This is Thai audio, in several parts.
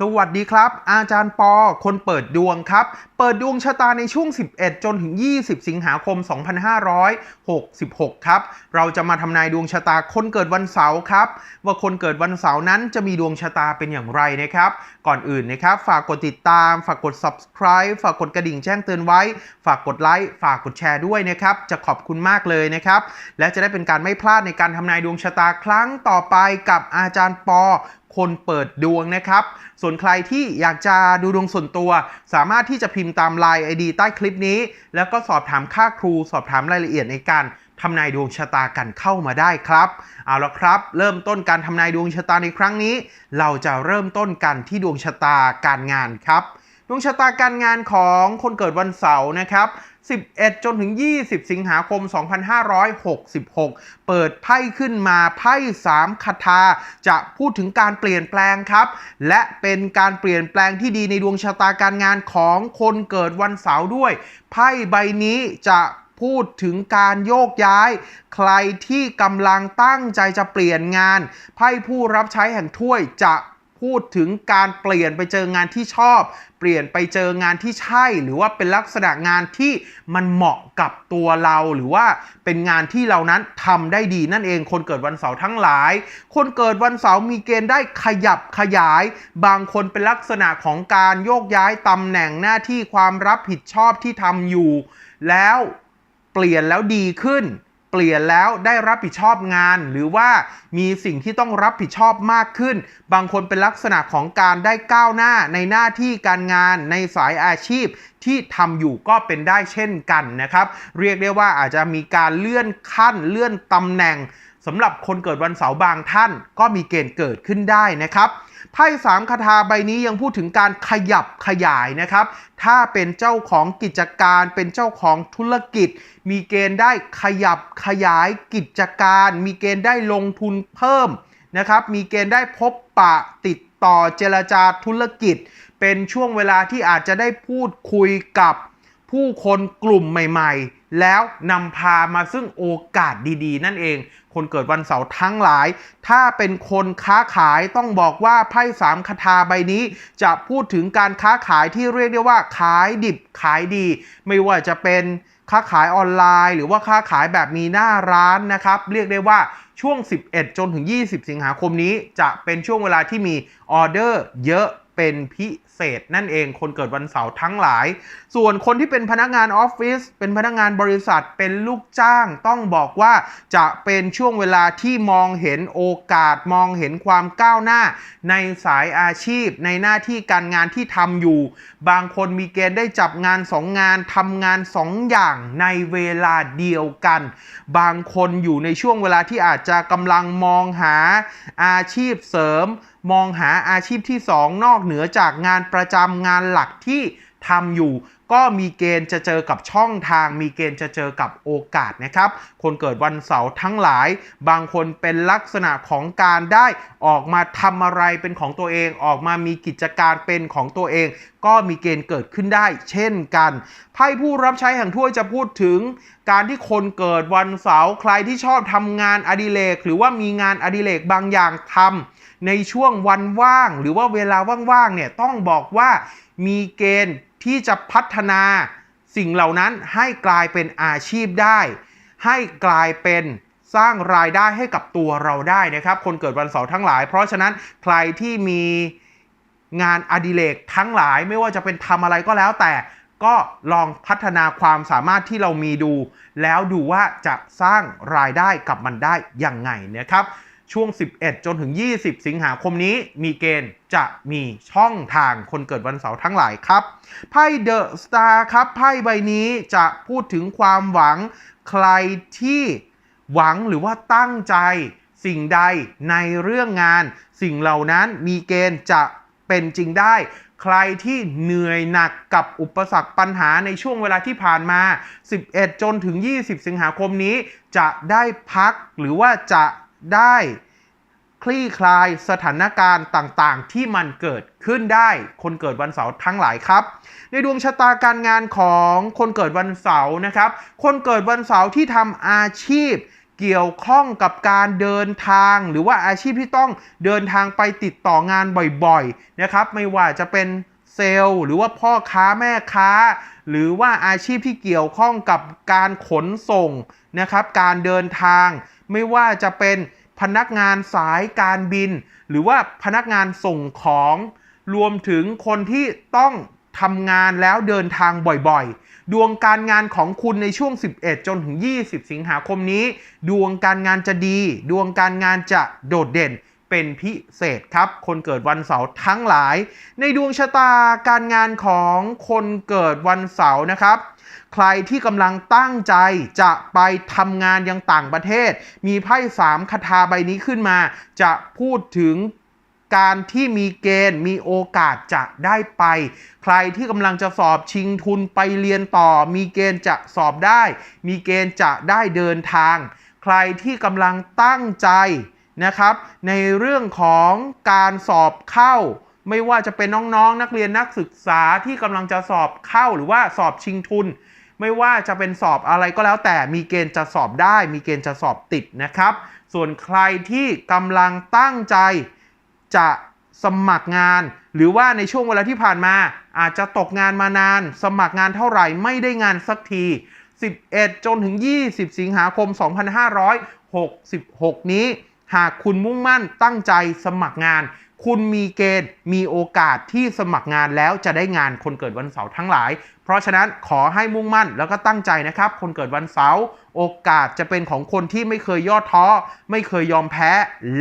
สวัสดีครับ อาจารย์ปอ คนเปิดดวงครับ เปิดดวงชะตาในช่วง 11 จนถึง 20 สิงหาคม 2566 ครับ เราจะมาทำนายดวงชะตาคนเกิดวันเสาร์ครับ ว่าคนเกิดวันเสาร์นั้นจะมีดวงชะตาเป็นอย่างไรนะครับ ก่อนอื่นนะครับ ฝากกดติดตาม ฝากกด subscribe ฝากกดกระดิ่งแจ้งเตือนไว้ ฝากกดไลค์ ฝากกดแชร์ด้วยนะครับ จะขอบคุณมากเลยนะครับ และจะได้เป็นการไม่พลาดในการทำนายดวงชะตาครั้งต่อไปกับอาจารย์ปอ คนเปิดดวงนะครับ ส่วนใครที่อยากจะดูดวงส่วนตัว สามารถที่จะพิมพ์ตาม Line ID ใต้คลิปนี้ แล้วก็สอบถามค่าครู สอบถามรายละเอียดในการทำนายดวงชะตากันเข้ามาได้ครับ เอาละครับ เริ่มต้นการทำนายดวงชะตาในครั้งนี้ เราจะเริ่มต้นกันที่ดวงชะตาการงานครับ ดวงชะตาการงานของคนเกิดวันเสาร์นะครับ 11 จนถึง 20 สิงหาคม 2566 เปิดไพ่ขึ้นมาไพ่3คาถาจะพูดถึงการเปลี่ยนแปลงครับ และเป็นการเปลี่ยนแปลงที่ดีในดวงชะตาการงานของคนเกิดวันเสาร์ด้วย ไพ่ใบนี้จะพูดถึงการโยกย้าย ใครที่กำลังตั้งใจจะเปลี่ยนงาน ไพ่ผู้รับใช้แห่งถ้วยจะ พูดถึงการเปลี่ยนไปเจองานที่ชอบ เปลี่ยนไปเจองานที่ใช่ หรือว่าเป็นลักษณะงานที่มันเหมาะกับตัวเราหรือว่าเป็นงานที่เรานั้นทำได้ดีนั่นเองคนเกิดวันเสาร์ทั้งหลาย คนเกิดวันเสาร์มีเกณฑ์ได้ขยับขยาย บางคนเป็นลักษณะของการโยกย้ายตำแหน่งหน้าที่ความรับผิดชอบที่ทำอยู่ แล้วเปลี่ยนแล้วดีขึ้น เปลี่ยนแล้วได้รับผิดชอบงาน หรือว่ามีสิ่งที่ต้องรับผิดชอบมากขึ้น บางคนเป็นลักษณะของการได้ก้าวหน้าในหน้าที่การงานในสายอาชีพที่ทำอยู่ก็เป็นได้เช่นกันนะครับ เรียกได้ว่าอาจจะมีการเลื่อนขั้นเลื่อนตำแหน่งสำหรับคนเกิดวันเสาร์บางท่านก็มีเกณฑ์เกิดขึ้นได้นะครับ ไพ่สามคาถาใบนี้ยังพูดถึงการขยับขยายนะครับ ถ้าเป็นเจ้าของกิจการเป็นเจ้าของธุรกิจ มีเกณฑ์ได้ขยับขยายกิจการ มีเกณฑ์ได้ลงทุนเพิ่มนะครับ มีเกณฑ์ได้พบปะติดต่อเจรจาธุรกิจ เป็นช่วงเวลาที่อาจจะได้พูดคุยกับ ผู้คนกลุ่มใหม่ ๆ แล้วนำพามาซึ่งโอกาสดีๆ นั่นเอง คนเกิดวันเสาร์ทั้งหลาย ถ้าเป็นคนค้าขายต้องบอกว่าไพ่สามคาถาใบนี้ จะพูดถึงการค้าขายที่เรียกได้ว่าขายดิบขายดี ไม่ว่าจะเป็นค้าขายออนไลน์ หรือว่าค้าขายแบบมีหน้าร้านนะครับ เรียกได้ว่าช่วง 11 จนถึง 20 สิงหาคมนี้ จะเป็นช่วงเวลาที่มีออเดอร์เยอะเป็นพิ เศษนั่นเองคนเกิดวันเสาร์ทั้งหลาย ส่วนคนที่เป็นพนักงานออฟฟิศเป็นพนักงานบริษัทเป็นลูกจ้าง ต้องบอกว่าจะเป็นช่วงเวลาที่มองเห็นโอกาสมองเห็นความก้าวหน้า ในสายอาชีพ ในหน้าที่การงานที่ทำอยู่ บางคนมีเกณฑ์ได้จับงานสองงานทำงานสองอย่างในเวลาเดียวกัน บางคนอยู่ในช่วงเวลาที่อาจจะกำลังมองหาอาชีพเสริม มองหาอาชีพที่ 2 นอกเหนือจากงานประจำงานหลักที่ทำอยู่ก็มีเกณฑ์จะเจอกับช่องทาง มีเกณฑ์จะเจอกับโอกาสนะครับ คนเกิดวันเสาร์ทั้งหลาย บางคนเป็นลักษณะของการได้ออกมาทำอะไรเป็นของตัวเอง ออกมามีกิจการเป็นของตัวเอง ก็มีเกณฑ์เกิดขึ้นได้เช่นกัน ไพ่ผู้รับใช้แห่งถ้วยจะพูดถึง การที่คนเกิดวันเสาร์ใครที่ชอบทำงานอดิเรกหรือว่ามีงานอดิเรกบางอย่างทำในช่วงวันว่าง หรือว่าเวลาว่างๆเนี่ยต้องบอกว่ามีเกณฑ์ ที่จะพัฒนาสิ่งเหล่านั้นให้กลายเป็นอาชีพได้ ให้กลายเป็นสร้างรายได้ให้กับตัวเราได้นะครับ คนเกิดวันเสาร์ทั้งหลาย เพราะฉะนั้นใครที่มีงานอดิเรกทั้งหลายไม่ว่าจะเป็นทำอะไรก็แล้วแต่ก็ลองพัฒนาความสามารถที่เรามีดู แล้วดูว่าจะสร้างรายได้กับมันได้ยังไงนะครับ ช่วง 11 จนถึง 20 สิงหาคมนี้มีเกณฑ์จะมีช่องทางคนเกิดวันเสาร์ทั้งหลายครับ ไพ่เดอะสตาร์ครับ ไพ่ใบนี้จะพูดถึงความหวังใครที่หวังหรือว่าตั้งใจสิ่งใดในเรื่องงาน สิ่งเหล่านั้นมีเกณฑ์จะเป็นจริงได้ ใครที่เหนื่อยหนักกับอุปสรรคปัญหาในช่วงเวลาที่ผ่านมา 11 จนถึง 20 สิงหาคมนี้ จะได้พักหรือว่าจะได้ คลี่คลายสถานการณ์ต่างๆ ที่มันเกิดขึ้นได้ คนเกิดวันเสาร์ทั้งหลายครับ ในดวงชะตาการงานของคนเกิดวันเสาร์นะครับ คนเกิดวันเสาร์ที่ทำอาชีพเกี่ยวข้องกับการเดินทางหรือว่าอาชีพที่ต้องเดินทางไปติดต่องานบ่อยๆนะครับ ไม่ว่าจะเป็นเซลล์ หรือว่าพ่อค้าแม่ค้า หรือว่าอาชีพที่เกี่ยวข้องกับการขนส่งนะครับ การเดินทางไม่ว่าจะเป็น พนักงานสายการบิน หรือว่าพนักงานส่งของ รวมถึงคนที่ต้องทำงานแล้วเดินทางบ่อยๆ ดวงการงานของคุณในช่วง 11 จนถึง 20 สิงหาคมนี้ ดวงการงานจะดี ดวงการงานจะโดดเด่นเป็นพิเศษครับ คนเกิดวันเสาร์ทั้งหลาย ในดวงชะตาการงานของคนเกิดวันเสาร์นะครับ ใครที่กำลังตั้งใจจะไปทำงานยังต่างประเทศ มีไพ่สามคาถาใบนี้ขึ้นมา จะพูดถึงการที่มีเกณฑ์มีโอกาสจะได้ไป ใครที่กำลังจะสอบชิงทุนไปเรียนต่อ มีเกณฑ์จะสอบได้ มีเกณฑ์จะได้เดินทาง ใครที่กำลังตั้งใจนะครับ ในเรื่องของการสอบเข้า ไม่ว่าจะเป็นน้องๆนักเรียนนักศึกษาที่กำลังจะสอบเข้าหรือว่าสอบชิงทุน ไม่ว่าจะเป็นสอบอะไรก็แล้วแต่มีเกณฑ์จะสอบได้ มีเกณฑ์จะสอบติดนะครับ ส่วนใครที่กำลังตั้งใจจะสมัครงาน หรือว่าในช่วงเวลาที่ผ่านมา อาจจะตกงานมานาน สมัครงานเท่าไหร่ไม่ได้งานสักที 11 จนถึง 20 สิงหาคม 2566 นี้ หากคุณมุ่งมั่นตั้งใจสมัครงาน คุณมีเกณฑ์มีโอกาสที่สมัครงานแล้วจะได้งานคนเกิดวันเสาร์ทั้งหลาย เพราะฉะนั้นขอให้มุ่งมั่นแล้วก็ตั้งใจนะครับ คนเกิดวันเสาร์โอกาสจะเป็นของคนที่ไม่เคยย่อท้อ ไม่เคยยอมแพ้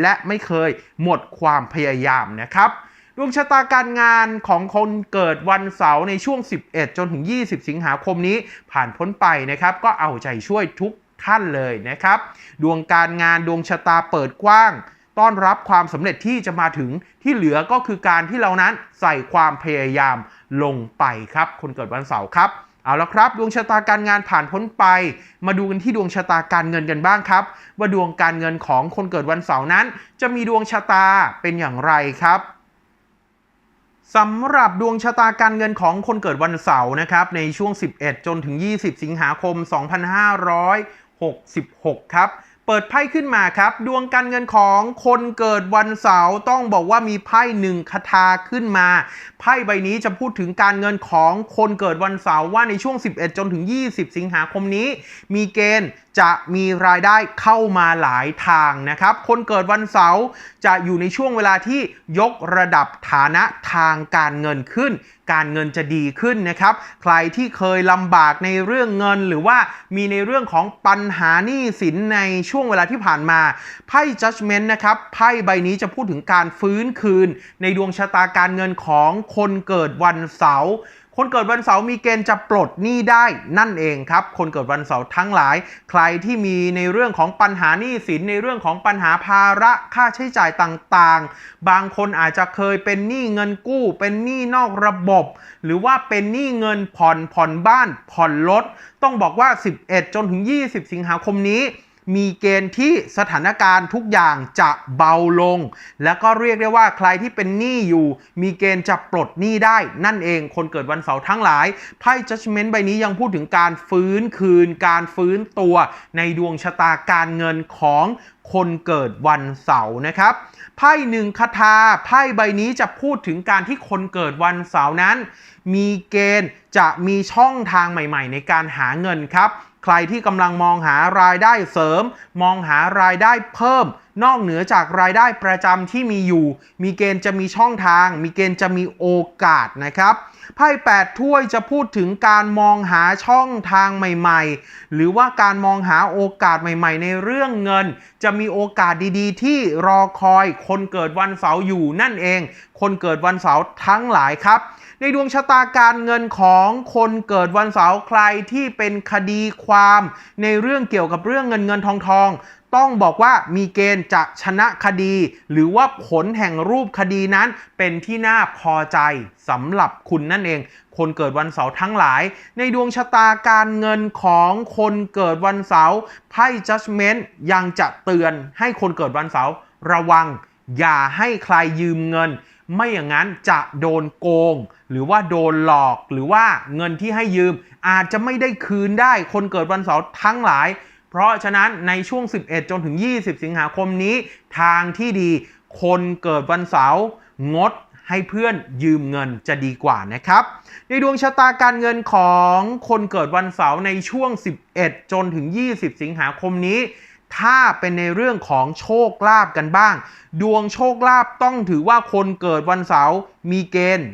และไม่เคยหมดความพยายามนะครับดวงชะตาการงานของคนเกิดวันเสาร์ในช่วง 11 จนถึง 20 สิงหาคมนี้ผ่านพ้นไปนะครับ ก็เอาใจช่วยทุกท่านเลยนะครับ ดวงการงานดวงชะตาเปิดกว้าง ต้อนรับความสำเร็จที่จะมาถึงที่เหลือก็คือการที่เรานั้นใส่ความพยายามลงไปครับ คนเกิดวันเสาร์ครับเอาละครับ ดวงชะตาการงานผ่านพ้นไป มาดูกันที่ดวงชะตาการเงินกันบ้างครับ ว่าดวงการเงินของคนเกิดวันเสาร์นั้น จะมีดวงชะตาเป็นอย่างไรครับสำหรับดวงชะตาการเงินของคนเกิดวันเสาร์นะครับในช่วง 11 จนถึง 20 สิงหาคม 2566 ครับ เปิดไพ่ขึ้นมาครับ ดวงการเงินของคนเกิดวันเสาร์ต้องบอกว่ามีไพ่หนึ่งคาถาขึ้นมา ไพ่ใบนี้จะพูดถึงการเงินของคนเกิดวันเสาร์ว่าในช่วง 11 จนถึง 20 สิงหาคมนี้ มีเกณฑ์ จะมีรายได้เข้ามาหลายทางนะครับ คนเกิดวันเสาร์จะอยู่ในช่วงเวลาที่ยกระดับฐานะทางการเงินขึ้น การเงินจะดีขึ้นนะครับ ใครที่เคยลำบากในเรื่องเงิน หรือว่ามีในเรื่องของปัญหาหนี้สินในช่วงเวลาที่ผ่านมา ไพ่ judgment นะครับ ไพ่ใบนี้จะพูดถึงการฟื้นคืน ในดวงชะตาการเงินของคนเกิดวันเสาร์ คนเกิดวันเสาร์มีเกณฑ์จะปลดหนี้ได้นั่นเองครับ คนเกิดวันเสาร์ทั้งหลาย ใครที่มีในเรื่องของปัญหาหนี้สินในเรื่องของปัญหาภาระค่าใช้จ่ายต่างๆ บางคนอาจจะเคยเป็นหนี้เงินกู้ เป็นหนี้นอกระบบ หรือว่าเป็นหนี้เงินผ่อนผ่อนบ้านผ่อนรถต้องบอกว่า 11 จนถึง 20 สิงหาคมนี้ มีเกณฑ์ที่สถานการณ์ทุกอย่างจะเบาลง แล้วก็เรียกได้ว่าใครที่เป็นหนี้อยู่ มีเกณฑ์จะปลดหนี้ได้ นั่นเองคนเกิดวันเสาร์ทั้งหลายไพ่ judgment ใบนี้ยังพูดถึงการฟื้นคืน การฟื้นตัวในดวงชะตาการเงินของคนเกิดวันเสาร์นะครับไพ่หนึ่งคาถาไพ่ใบนี้จะพูดถึงการที่คนเกิดวันเสาร์นั้น มีเกณฑ์จะมีช่องทางใหม่ ๆ ในการหาเงินครับ ใครที่กำลังมองหารายได้เสริม มองหารายได้เพิ่มนอกเหนือจากรายได้ประจำที่มีอยู่ มีเกณฑ์จะมีช่องทาง มีเกณฑ์จะมีโอกาสนะครับไพ่8ถ้วยจะพูดถึงการมองหาช่องทางใหม่ๆ หรือว่าการมองหาโอกาสใหม่ ๆ ในเรื่องเงิน จะมีโอกาสดีๆ ที่รอคอยคนเกิดวันเสาร์อยู่นั่นเอง คนเกิดวันเสาร์ทั้งหลายครับ ในดวงชะตาการเงินของคนเกิดวันเสาร์ใครที่เป็นคดีความ ในเรื่องเกี่ยวกับเรื่องเงินเงินทองทอง ต้องบอกว่ามีเกณฑ์จะชนะคดี หรือว่าผลแห่งรูปคดีนั้นเป็นที่น่าพอใจสำหรับคุณนั่นเอง คนเกิดวันเสาร์ทั้งหลาย ในดวงชะตาการเงินของคนเกิดวันเสาร์ไพ่ judgment ยังจะเตือนให้คนเกิดวันเสาร์ระวัง อย่าให้ใครยืมเงิน ไม่อย่างนั้นจะโดนโกง หรือว่าโดนหลอกหรือว่าเงินที่ให้ยืม อาจจะไม่ได้คืนได้ คนเกิดวันเสาร์ทั้งหลาย เพเพราะฉะนั้นในช่วง 11 จนถึง 20 สิงหาคมนี้ทางที่ดีคนเกิดวันเสาร์งดให้เพื่อนยืมเงินจะดีกว่านะครับ ในดวงชะตาการเงินของคนเกิดวันเสาร์ในช่วง 11 จนถึง 20 สิงหาคมนี้ ถ้าเป็นในเรื่องของโชคลาภกันบ้าง ดวงโชคลาภต้องถือว่าคนเกิดวันเสาร์มีเกณฑ์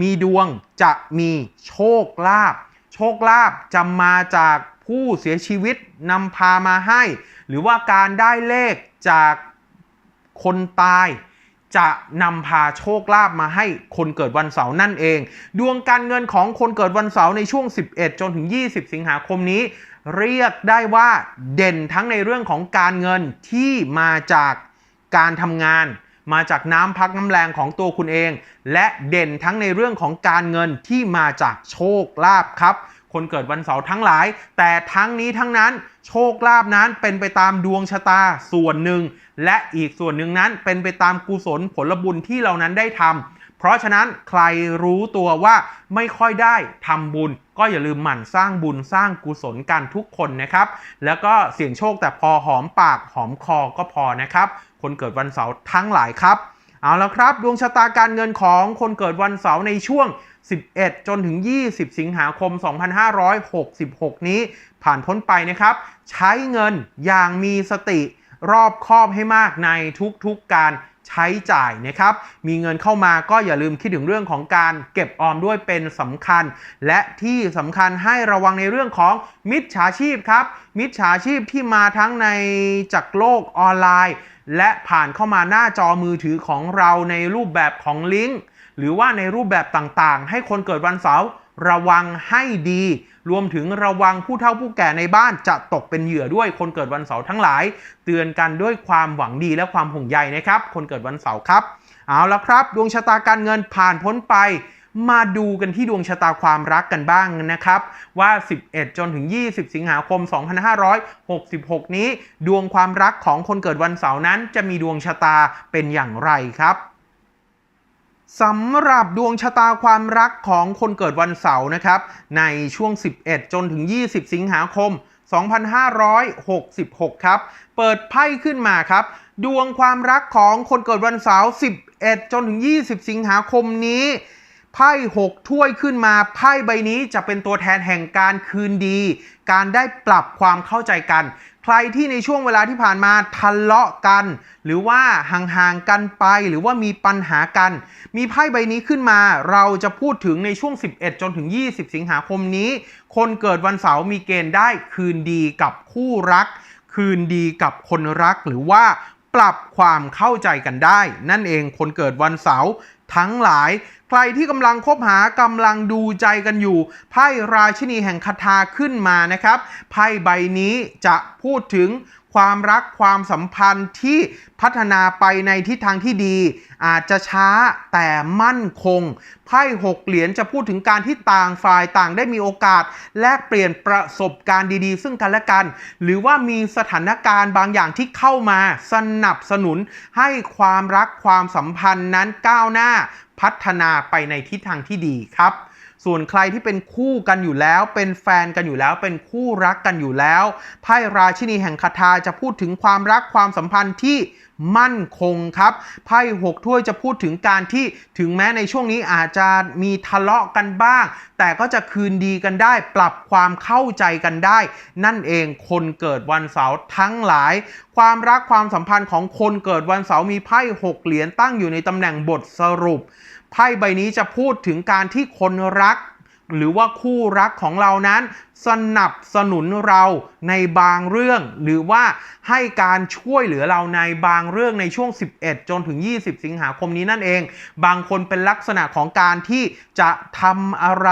มีดวงจะมีโชคลาภโชคลาภจะมาจาก ผู้เสียชีวิตนำพามาให้ หรือว่าการได้เลขจากคนตาย จะนำพาโชคลาภมาให้คนเกิดวันเสาร์นั่นเอง ดวงการเงินของคนเกิดวันเสาร์ในช่วง 11 จนถึง 20 สิงหาคมนี้ เรียกได้ว่าเด่นทั้งในเรื่องของการเงินที่มาจากการทำงานมาจากน้ำพักน้ำแรงของตัวคุณเอง และเด่นทั้งในเรื่องของการเงินที่มาจากโชคลาภครับ คนเกิดวันเสาร์ทั้งหลาย แต่ทั้งนี้ทั้งนั้นโชคลาภนั้นเป็นไปตามดวงชะตาส่วนหนึ่ง และอีกส่วนหนึ่งนั้นเป็นไปตามกุศลผลบุญที่เรานั้นได้ทำเพราะฉะนั้นใครรู้ตัวว่าไม่ค่อยได้ทำบุญ ก็อย่าลืมหมั่นสร้างบุญสร้างกุศลกันทุกคนนะครับ แล้วก็เสี่ยงโชคแต่พอหอมปากหอมคอก็พอนะครับ คนเกิดวันเสาร์ทั้งหลายครับ เอาละครับ ดวงชะตาการเงินของคนเกิดวันเสาร์ในช่วง 11 จนถึง 20 สิงหาคม 2566 นี้ผ่านพ้นไปนะครับ ใช้เงินอย่างมีสติรอบคอบให้มากในทุกๆการ ใช้จ่ายนะครับ มีเงินเข้ามาก็อย่าลืมคิดถึงเรื่องของการเก็บออมด้วยเป็นสำคัญ และที่สำคัญให้ระวังในเรื่องของมิจฉาชีพครับ มิจฉาชีพที่มาทั้งในจากโลกออนไลน์ และผ่านเข้ามาหน้าจอมือถือของเราในรูปแบบของลิงก์หรือว่าในรูปแบบต่างๆ ให้คนเกิดวันเสาร์ ระวังให้ดี รวมถึงระวังผู้เฒ่าผู้แก่ในบ้านจะตกเป็นเหยื่อด้วยคนเกิดวันเสาร์ทั้งหลาย เตือนกันด้วยความหวังดีและความห่วงใยนะครับ คนเกิดวันเสาร์ครับ เอาละครับ ดวงชะตาการเงินผ่านพ้นไป มาดูกันที่ดวงชะตาความรักกันบ้างนะครับ ว่า 11 จนถึง 20 สิงหาคม 2566 นี้ ดวงความรักของคนเกิดวันเสาร์นั้น จะมีดวงชะตาเป็นอย่างไรครับ สำหรับดวงชะตาความรักของคนเกิดวันเสาร์นะครับ ในช่วง 11 จนถึง 20 สิงหาคม 2566 ครับ เปิดไพ่ขึ้นมาครับ ดวงความรักของคนเกิดวันเสาร์ 11 จนถึง 20 สิงหาคมนี้ ไพ่ 6 ถ้วยขึ้นมา ไพ่ใบนี้จะเป็นตัวแทนแห่งการคืนดี การได้ปรับความเข้าใจกัน ใครที่ในช่วงเวลาที่ผ่านมาทะเลาะกัน หรือว่าห่างๆกันไปหรือว่ามีปัญหากัน มีไพ่ใบนี้ขึ้นมา เราจะพูดถึงในช่วง 11 จนถึง 20 สิงหาคมนี้ คนเกิดวันเสาร์มีเกณฑ์ได้คืนดีกับคู่รัก คืนดีกับคนรักหรือว่า ปรับความเข้าใจกันได้ นั่นเองคนเกิดวันเสาร์ทั้งหลาย ใครที่กำลังคบหากำลังดูใจกันอยู่ ไพ่ราชินีแห่งคาถาขึ้นมานะครับ ไพ่ใบนี้จะพูดถึง ความรักความสัมพันธ์ที่พัฒนาไปในทิศทางที่ดี อาจจะช้าแต่มั่นคง ไพ่หกเหรียญจะพูดถึงการที่ต่างฝ่ายต่างได้มีโอกาส แลกเปลี่ยนประสบการณ์ดีๆ ซึ่งกันและกัน หรือว่ามีสถานการณ์บางอย่างที่เข้ามาสนับสนุน ให้ความรักความสัมพันธ์นั้นก้าวหน้า พัฒนาไปในทิศทางที่ดีครับ ส่วนใครที่เป็นคู่กันอยู่แล้ว เป็นแฟนกันอยู่แล้ว เป็นคู่รักกันอยู่แล้วไพ่ราชินีแห่งคาถาจะพูดถึงความรักความสัมพันธ์ที่ มั่นคงครับไพ่หกถ้วยจะพูดถึงการที่ถึงแม้ในช่วงนี้อาจจะมีทะเลาะกันบ้าง แต่ก็จะคืนดีกันได้ ปรับความเข้าใจกันได้ นั่นเองคนเกิดวันเสาร์ทั้งหลาย ความรักความสัมพันธ์ของคนเกิดวันเสาร์มีไพ่หกเหรียญตั้งอยู่ในตำแหน่งบทสรุปไพ่ใบนี้จะพูดถึงการที่คนรัก หรือว่าคู่รักของเรานั้น สนับสนุนเราในบางเรื่อง หรือว่าให้การช่วยเหลือเราในบางเรื่องในช่วง 11 จนถึง 20 สิงหาคมนี้นั่นเอง บางคนเป็นลักษณะของการที่จะทำอะไร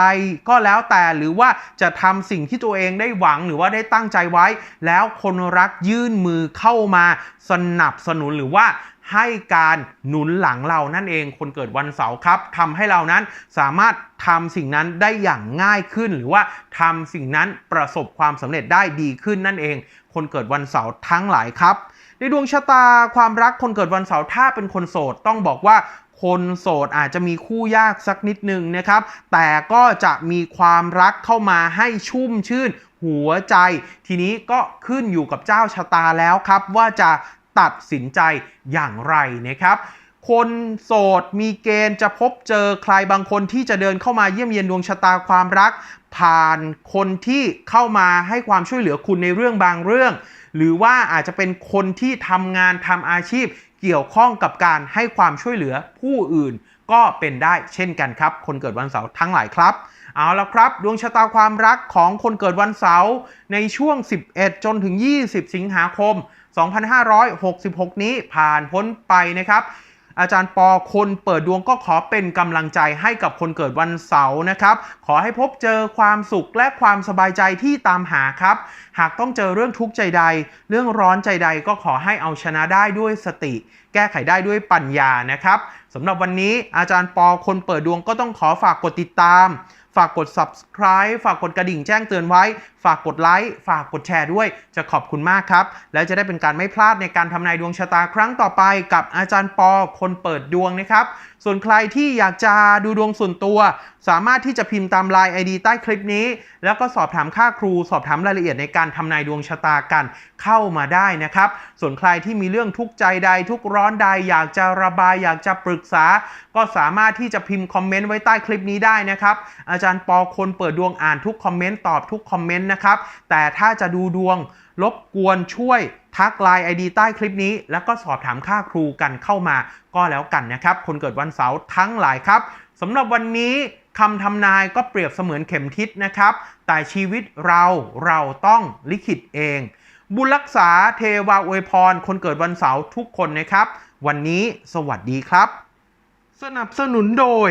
ก็แล้วแต่หรือว่าจะทำสิ่งที่ตัวเองได้หวังหรือว่าได้ตั้งใจไว้ แล้วคนรักยื่นมือเข้ามาสนับสนุนหรือว่า ให้การหนุนหลังเรานั่นเองคนเกิดวันเสาร์ครับทำให้เรานั้นสามารถทำสิ่งนั้นได้อย่างง่ายขึ้น หรือว่าทำสิ่งนั้นประสบความสำเร็จได้ดีขึ้นนั่นเอง คนเกิดวันเสาร์ทั้งหลายครับ ในดวงชะตาความรักคนเกิดวันเสาร์ถ้าเป็นคนโสดต้องบอกว่าคนโสดอาจจะมีคู่ยากสักนิดนึงนะครับ แต่ก็จะมีความรักเข้ามาให้ชุ่มชื่นหัวใจ ทีนี้ก็ขึ้นอยู่กับเจ้าชะตาแล้วครับ ว่าจะ ตัดสินใจอย่างไรนะครับ คนโสดมีเกณฑ์จะพบเจอใครบางคนที่จะเดินเข้ามาเยี่ยมเยียนดวงชะตาความรัก ผ่านคนที่เข้ามาให้ความช่วยเหลือคุณในเรื่องบางเรื่อง หรือว่าอาจจะเป็นคนที่ทำงานทำอาชีพ เกี่ยวข้องกับการให้ความช่วยเหลือผู้อื่นก็เป็นได้เช่นกันครับ คนเกิดวันเสาร์ทั้งหลายครับ เอาละครับ ดวงชะตาความรักของคนเกิดวันเสาร์ในช่วง 11 จนถึง 20 สิงหาคม 2566 นี้ผ่านพ้นไปนะครับ อาจารย์ปอคนเปิดดวงก็ขอเป็นกำลังใจให้กับคนเกิดวันเสาร์นะครับ ขอให้พบเจอความสุขและความสบายใจที่ตามหาครับ หากต้องเจอเรื่องทุกข์ใจใด เรื่องร้อนใจใดก็ขอให้เอาชนะได้ด้วยสติ แก้ไขได้ด้วยปัญญานะครับสำหรับวันนี้อาจารย์ปอคนเปิดดวงก็ต้องขอฝากกดติดตาม ฝากกด subscribe ฝากกดกระดิ่งแจ้งเตือนไว้ ฝากกดไลค์ฝากกดแชร์ด้วย จะขอบคุณมากครับ และจะได้เป็นการไม่พลาดในการทำนายดวงชะตาครั้งต่อไป กับอาจารย์ปอคนเปิดดวงนะครับส่วนใครที่อยากจะดูดวงส่วนตัว สามารถที่จะพิมพ์ตาม Line ID ใต้คลิปนี้ แล้วก็สอบถามค่าครู สอบถามรายละเอียดในการทำนายดวงชะตากันเข้ามาได้นะครับ ส่วนใครที่มีเรื่องทุกข์ใจใด ทุกร้อนใด อยากจะระบาย อยากจะปรึกษา ก็สามารถที่จะพิมพ์คอมเมนต์ไว้ใต้คลิปนี้ได้นะครับ อาจารย์ปอคนเปิดดวงอ่านทุกคอมเมนต์ตอบทุกคอมเมนต์นะครับแต่ถ้าจะดูดวง รบกวนช่วยทักไลน์ ID ใต้คลิปนี้ แล้วก็สอบถามค่าครูกันเข้ามาก็แล้วกันนะครับ คนเกิดวันเสาร์ทั้งหลายครับสำหรับวันนี้คำทำนายก็เปรียบเสมือนเข็มทิศนะครับ แต่ชีวิตเราเราต้องลิขิตเอง บุญรักษาเทวาอวยพร คนเกิดวันเสาร์ทุกคนนะครับ วันนี้สวัสดีครับ สนับสนุนโดย